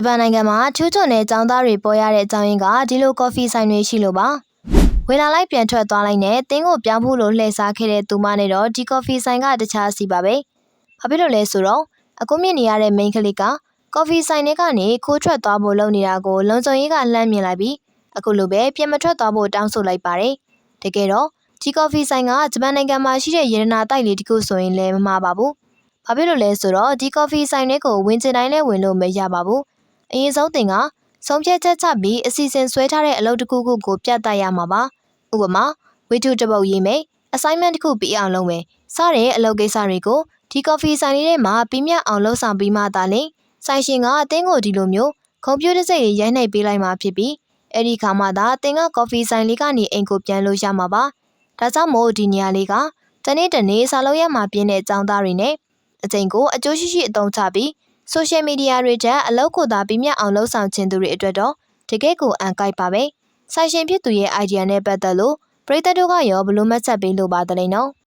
ဂျပန်နိုင်ငံမှာထူးချွန်တဲ့ចောင်းသားတွေပေါ်ရတဲ့အကြောင်းရင်းကဒီလိုကော်ဖီဆိုင်တွေရှိလို့ပါဝေလာလိုက်ပြန်ထွက်သွားလိုက်နဲ့တင်းကိုပြောင်းဖို့လို့လှည့်စားခဲ့တဲ့သူမနဲ့တော့ဒီကော်ဖီဆိုင်ကတခြားစီပါပဲဘာဖြစ်လို့လဲဆိုတော့အခုမြင်နေရတဲ့ main ကလေးကကော်ဖီဆိုင်တွေကနေခိုးထွက်သွားဖို့လုပ်နေတာကိုလုံခြုံရေးကလှမ်းမြင်လိုက်ပြီးအခုလိုပဲပြင်မထွက်သွားဖို့တောင်းဆိုလိုက်ပါတယ်တကယ်တော့ဒီကော်ဖီဆိုင်ကဂျပန်နိုင်ငံမှာရှိတဲ့ရေနနာတိုက်လေးတစ်ခုဆိုရင်လည်းမမှားပါဘူးဘာဖြစ်လို့လဲဆိုတော့ဒီကော်ဖီဆိုင်တွေကိုဝင်ချင်တိုင်းလည်းဝင်လို့မရပါဘူး အရင်ဆုံးတင်ကဆုံးဖြတ်ချက်ချပြီးအစီအစဉ်ဆွဲထားတဲ့အလုပ်တစ်ခုခုကိုပြသရမှာပါဥပမာဝိတုတစ်ပုတ်ရေးမယ် assignment တစ်ခုပြီးအောင်လုပ်မယ်စတဲ့အလုပ်ကိစ္စတွေကိုဒီ coffee ဆိုင်လေးထဲမှာပြီးမြတ်အောင်လုပ်ဆောင်ပြီးမှသာလျှင်ဆိုင်ရှင်ကအသင်းကိုဒီလိုမျိုးကွန်ပျူတာစိတ်တွေရိုက်နှိပ်ပေးလိုက်မှဖြစ်ပြီးအဲ့ဒီခါမှသာအသင်းက coffee ဆိုင်လေးကနေအိမ်ကိုပြန်လို့ရမှာပါဒါကြောင့်မို့ဒီနေရာလေးကတနေ့တနေ့စာလုံးရမှာပြင်းတဲ့အကြောင်းသားတွေနဲ့အချိန်ကိုအကျိုးရှိရှိအသုံးချပြီး ဆိုရှယ်မီဒီယာတွေထက်အလောက်ကိုသာပြမြတ်အောင်လှုပ်ဆောင်ခြင်းသူတွေအတွက်တော့တကယ့်ကိုအန်ကိုက်ပါပဲ။ဆိုင်ရှင်ဖြစ်သူရဲ့ idea နဲ့ပတ်သက်လို့ပရိသတ်တို့ကရောဘယ်လိုမှတ်ချက်ပေးလို့ပါသလဲနော်